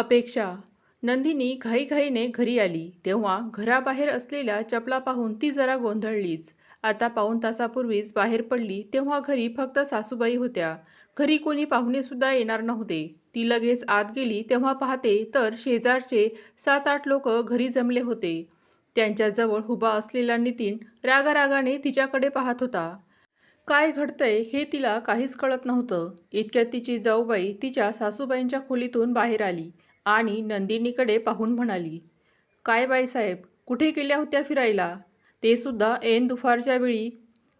अपेक्षा. नंदिनी घाईघाईने घरी आली. तेव्हा घराबाहेर असलेल्या चपला पाहून ती जरा गोंधळलीच. आता पाऊण तासापूर्वीच बाहेर पडली तेव्हा घरी फक्त सासूबाई होत्या. घरी कोणी पाहुणेसुद्धा येणार नव्हते. ती लगेच आत गेली तेव्हा पाहते तर शेजारचे सात आठ लोक घरी जमले होते. त्यांच्याजवळ उभा असलेला नितीन रागारागाने तिच्याकडे पाहत होता. काय घडतंय हे तिला काहीच कळत नव्हतं. इतक्यात तिची जाऊबाई तिच्या सासूबाईंच्या खोलीतून बाहेर आली. आणि नंदिनीकडे पाहून म्हणाली काय बाईसाहेब कुठे गेल्या होत्या फिरायला? ते सुद्धा ऐन दुपारच्या वेळी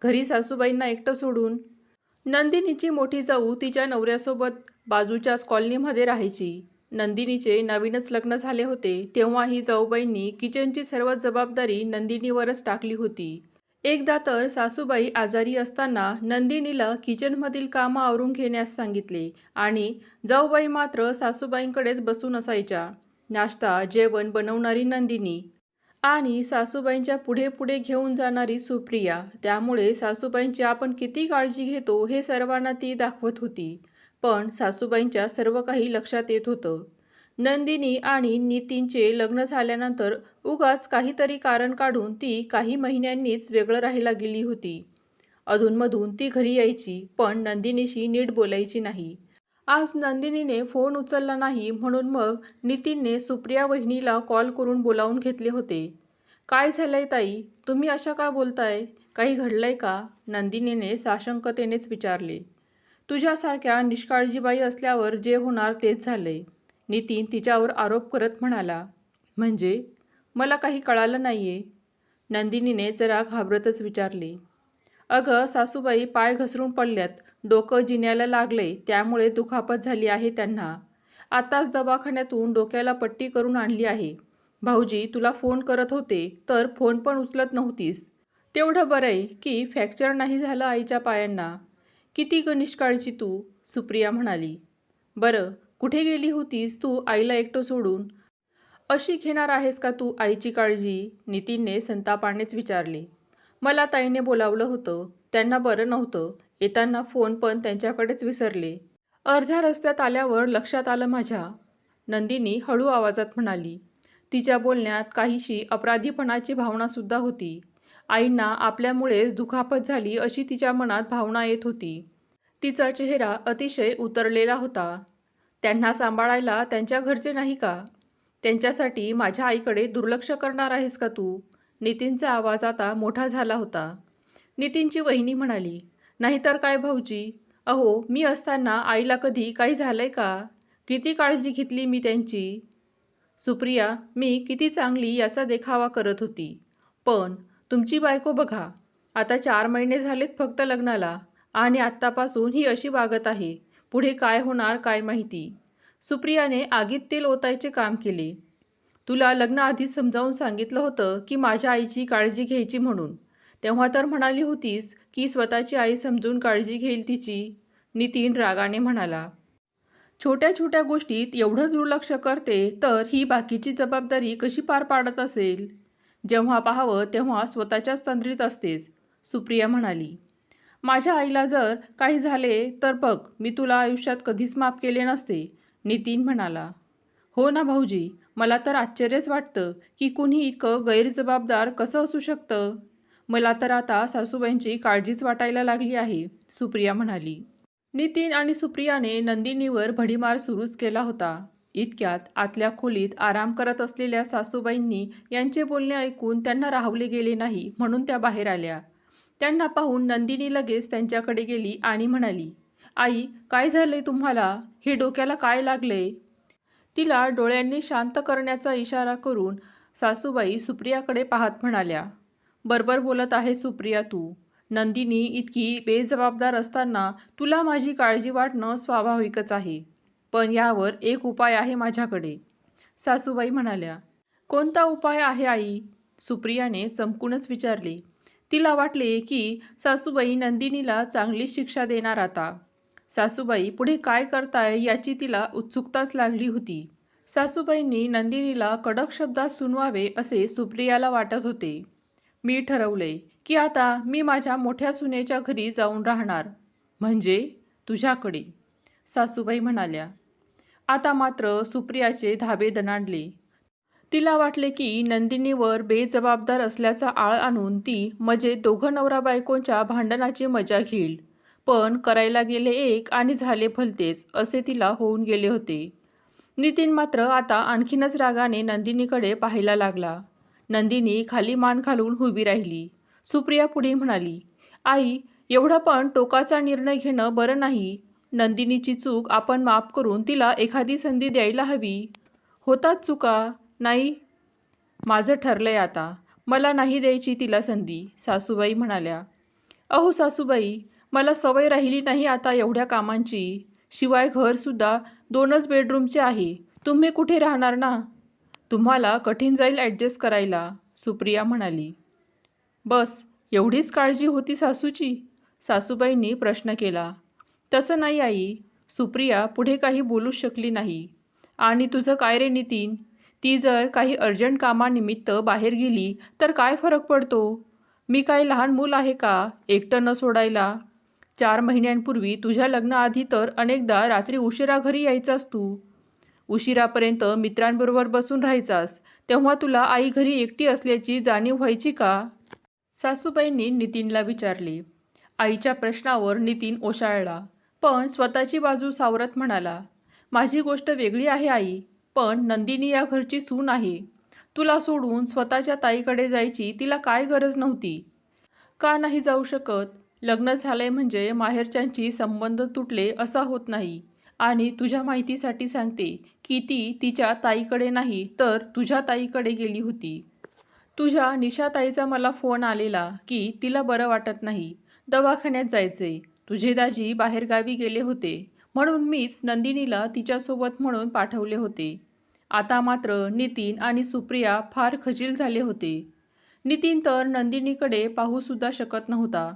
घरी सासूबाईंना एकटं सोडून. नंदिनीची मोठी जाऊ तिच्या नवऱ्यासोबत बाजूच्याच कॉलनीमध्ये राहायची. नंदिनीचे नवीनच लग्न झाले होते तेव्हाही जाऊबाईंनी किचनची सर्व जबाबदारी नंदिनीवरच टाकली होती. एकदा तर सासूबाई आजारी असताना नंदिनीला किचनमधील कामं आवरून घेण्यास सांगितले आणि जाऊबाई मात्र सासूबाईंकडेच बसून असायच्या. नाश्ता जेवण बनवणारी नंदिनी आणि सासूबाईंच्या पुढे पुढे घेऊन जाणारी सुप्रिया. त्यामुळे सासूबाईंची आपण किती काळजी घेतो हे सर्वांना ती दाखवत होती. पण सासूबाईंच्या सर्व काही लक्षात येत होतं. नंदिनी आणि नितीनचे लग्न झाल्यानंतर उगाच काहीतरी कारण काढून ती काही महिन्यांनीच वेगळं राहायला गेली होती. अधूनमधून ती घरी यायची पण नंदिनीशी नीट बोलायची नाही. आज नंदिनीने फोन उचलला नाही म्हणून मग नितीनने सुप्रिया वहिनीला कॉल करून बोलावून घेतले होते. काय झालंय ताई? तुम्ही अशा का बोलताय? काही घडलंय का? नंदिनीने साशंकतेनेच विचारले. तुझ्यासारख्या निष्काळजीबाई असल्यावर जे होणार तेच झालंय. नितीन तिच्यावर आरोप करत म्हणाला म्हणजे? मला काही कळालं नाही आहे नंदिनीने जरा घाबरतच विचारले अगं सासूबाई पाय घसरून पडल्यात. डोकं जिन्याला लागले त्यामुळे दुखापत झाली आहे त्यांना. आताच दवाखान्यातून डोक्याला पट्टी करून आणली आहे. भाऊजी तुला फोन करत होते तर फोन पण उचलत नव्हतीस. तेवढं बरं आहे की फ्रॅक्चर नाही झालं आईच्या पायांना. किती ग निष्काळजी तू सुप्रिया म्हणाली. बरं कुठे गेली होतीस तू आईला एकटं सोडून? अशी घेणार आहेस का तू आईची काळजी? नितीनने संतापानेच विचारली. मला ताईने बोलावलं होतं. त्यांना बरं नव्हतं. येताना फोन पण त्यांच्याकडेच विसरले. अर्ध्या रस्त्यात आल्यावर लक्षात आलं माझ्या. नंदिनी हळू आवाजात म्हणाली तिच्या बोलण्यात काहीशी अपराधीपणाची भावनासुद्धा होती. आईंना आपल्यामुळेच दुखापत झाली अशी तिच्या मनात भावना येत होती. तिचा चेहरा अतिशय उतरलेला होता. त्यांना सांभाळायला त्यांच्या घरचे नाही का? त्यांच्यासाठी माझ्या आईकडे दुर्लक्ष करणार आहेस का तू? नितीनचा आवाज आता मोठा झाला होता. नितीनची वहिनी म्हणाली नाहीतर काय भाऊजी? अहो मी असताना आईला कधी काही झालं आहे का? किती काळजी घेतली मी त्यांची? सुप्रिया मी किती चांगली याचा देखावा करत होती. पण तुमची बायको बघा. आता चार महिने झालेत फक्त लग्नाला आणि आत्तापासून ही अशी वागत आहे. पुढे काय होणार काय माहिती? सुप्रियाने आगीत तेल ओतायचे काम केले. तुला लग्नाआधीच समजावून सांगितलं होतं की माझ्या आईची काळजी घ्यायची म्हणून. तेव्हा तर म्हणाली होतीस की स्वतःची आई समजून काळजी घेईल तिची नितीन रागाने म्हणाला. छोट्या छोट्या गोष्टीत एवढं दुर्लक्ष करते तर ही बाकीची जबाबदारी कशी पार पाडत असेल? जेव्हा पाहावं तेव्हा स्वतःच्याच तंद्रीत असतेस सुप्रिया म्हणाली. माझ्या आईला जर काही झाले तर बघ मी तुला आयुष्यात कधीच माफ केले नसते नितीन म्हणाला. हो ना भाऊजी मला तर आश्चर्यच वाटतं की कुणी इतकं गैरजबाबदार कसं असू शकतं. मला तर आता सासूबाईंची काळजीच वाटायला लागली आहे सुप्रिया म्हणाली. नितीन आणि सुप्रियाने नंदिनीवर भडीमार सुरूच केला होता. इतक्यात आतल्या खोलीत आराम करत असलेल्या सासूबाईंनी यांचे बोलणे ऐकून त्यांना राहवले गेले नाही म्हणून त्या बाहेर आल्या. त्यांना पाहून नंदिनी लगेच त्यांच्याकडे गेली आणि म्हणाली आई काय झाले तुम्हाला? हे डोक्याला काय लागले? तिला डोळ्यांनी शांत करण्याचा इशारा करून सासूबाई सुप्रियाकडे पाहत म्हणाल्या बरोबर बोलत आहे सुप्रिया तू. नंदिनी इतकी बेजबाबदार असताना तुला माझी काळजी वाटणं स्वाभाविकच आहे. पण यावर एक उपाय आहे माझ्याकडे. सासूबाई म्हणाल्या कोणता उपाय आहे आई? सुप्रियाने चमकूनच विचारले तिला वाटले की सासूबाई नंदिनीला चांगली शिक्षा देणार आता. सासूबाई पुढे काय करताय याची तिला उत्सुकताच लागली होती. सासूबाईंनी नंदिनीला कडक शब्दात सुनवावे असे सुप्रियाला वाटत होते. मी ठरवले की आता मी माझ्या मोठ्या सुनेच्या घरी जाऊन राहणार. म्हणजे? तुझ्याकडे. सासूबाई म्हणाल्या. आता मात्र सुप्रियाचे धाबे दणाणले. तिला वाटले की नंदिनीवर बेजबाबदार असल्याचा आळ आणून ती म्हणजे दोघं नवरा बायकोंच्या भांडणाची मजा घेईल. पण करायला गेले एक आणि झाले भलतेच असे तिला होऊन गेले होते. नितीन मात्र आता आणखीनच रागाने नंदिनीकडे पाहायला लागला. नंदिनी खाली मान घालून उभी राहिली. सुप्रिया पुढे म्हणाली आई एवढा पण टोकाचा निर्णय घेणं बरं नाही. नंदिनीची चूक आपण माफ करून तिला एखादी संधी द्यायला हवी. होतात चुका. नाही माझं ठरलंय आता. मला नाही द्यायची तिला संधी सासूबाई म्हणाल्या. अहो सासूबाई मला सवय राहिली नाही आता एवढ्या कामांची. शिवाय घरसुद्धा दोनच बेडरूमचे आहे. तुम्ही कुठे राहणार ना? तुम्हाला कठीण जाईल ॲडजस्ट करायला सुप्रिया म्हणाली. बस एवढीच काळजी होती सासूची? सासूबाईंनी प्रश्न केला. तसं नाही आई सुप्रिया पुढे काही बोलूच शकली नाही. आणि तुझं काय रे नितीन? ती जर काही अर्जंट कामानिमित्त बाहेर गेली तर काय फरक पडतो? मी काय लहान मूल आहे का? एकटं न सोडायला. चार महिन्यांपूर्वी तुझ्या लग्नाआधी तर अनेकदा रात्री उशिरा घरी यायचास तू. उशिरापर्यंत मित्रांबरोबर बसून राहायचास. तेव्हा तुला आई घरी एकटी असल्याची जाणीव व्हायची का? सासूबाईंनी नितीनला विचारले. आईच्या प्रश्नावर नितीन ओशाळला. पण स्वतःची बाजू सावरत म्हणाला माझी गोष्ट वेगळी आहे आई. पण नंदिनी या घरची सून आहे. तुला सोडून स्वतःच्या ताईकडे जायची तिला काय गरज नव्हती? का नाही जाऊ शकत? लग्न झालंय म्हणजे माहेरच्यांची संबंध तुटले असा होत नाही. आणि तुझ्या माहितीसाठी सांगते की ती तिच्या ताईकडे नाही तर तुझ्या ताईकडे गेली होती. तुझ्या निशाताईचा मला फोन आलेला की तिला बरं वाटत नाही. दवाखान्यात जायचे तुझे दाजी बाहेरगावी गेले होते. म्हणून मीच नंदिनीला तिच्यासोबत म्हणून पाठवले होते. आता मात्र नितीन आणि सुप्रिया फार खजील झाले होते. नितीन तर नंदिनीकडे पाहूसुद्धा शकत नव्हता.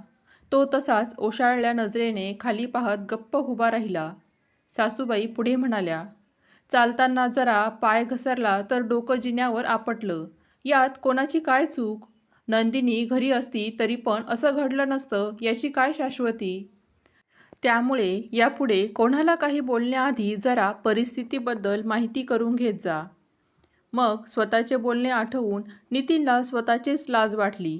तो तसाच ओशाळल्या नजरेने खाली पाहत गप्प उभा राहिला. सासूबाई पुढे म्हणाल्या चालताना जरा पाय घसरला तर डोकं जिन्यावर आपटलं. यात कोणाची काय चूक? नंदिनी घरी असती तरी पण असं घडलं नसतं याची काय शाश्वती? त्यामुळे यापुढे कोणाला काही बोलण्याआधी जरा परिस्थितीबद्दल माहिती करून घेत जा. मग स्वतःचे बोलणे आठवून नितीनला स्वतःचीच लाज वाटली.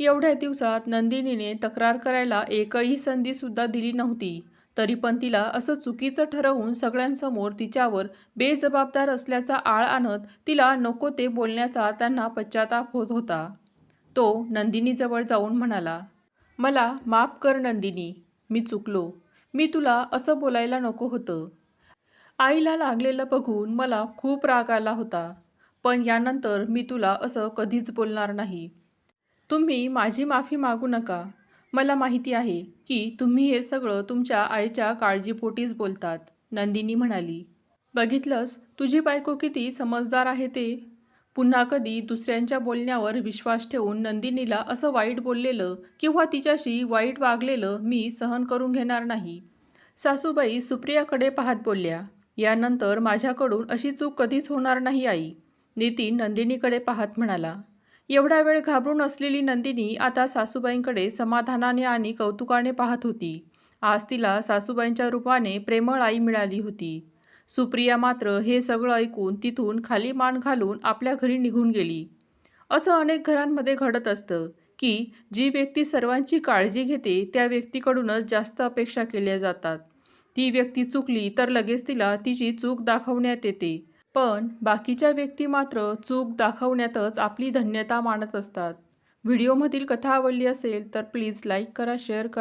एवढ्या दिवसात नंदिनीने तक्रार करायला एकही संधीसुद्धा दिली नव्हती. तरी पण तिला असं चुकीचं ठरवून सगळ्यांसमोर तिच्यावर बेजबाबदार असल्याचा आळ आणत तिला नको ते बोलण्याचा त्यांना पश्चाताप होत होता. तो नंदिनीजवळ जाऊन म्हणाला मला माफ कर नंदिनी. मी चुकलो. मी तुला असं बोलायला नको होतं. आईला लागलेलं बघून मला खूप राग आला होता पण यानंतर मी तुला असं कधीच बोलणार नाही. तुम्ही माझी माफी मागू नका. मला माहिती आहे की तुम्ही हे सगळं तुमच्या आईच्या काळजीपोटीच बोलतात नंदिनी म्हणाली. बघितलंस? तुझी बायको किती समजदार आहे ते. पुन्हा कधी दुसऱ्यांच्या बोलण्यावर विश्वास ठेवून नंदिनीला असं वाईट बोललेलं किंवा तिच्याशी वाईट वागलेलं मी सहन करून घेणार नाही. सासूबाई सुप्रियाकडे पाहत बोलल्या यानंतर माझ्याकडून अशी चूक कधीच होणार नाही आई नितीन नंदिनीकडे पाहत म्हणाला. एवढा वेळ घाबरून असलेली नंदिनी आता सासूबाईंकडे समाधानाने आणि कौतुकाने पाहत होती. आज तिला सासूबाईंच्या रूपाने प्रेमळ आई मिळाली होती. सुप्रिया मात्र हे सगळं ऐकून तिथून खाली मान घालून आपल्या घरी निघून गेली. असं अनेक घरांमध्ये घडत असतं की जी व्यक्ती सर्वांची काळजी घेते त्या व्यक्तीकडूनच जास्त अपेक्षा केल्या जातात. ती व्यक्ती चुकली तर लगेच तिला तिची चूक दाखवण्यात येते. पण बाकीच्या व्यक्ती मात्र चूक दाखवण्यातच आपली धन्यता मानत असतात. व्हिडिओमधील कथा आवडली असेल तर प्लीज लाईक करा शेअर करा.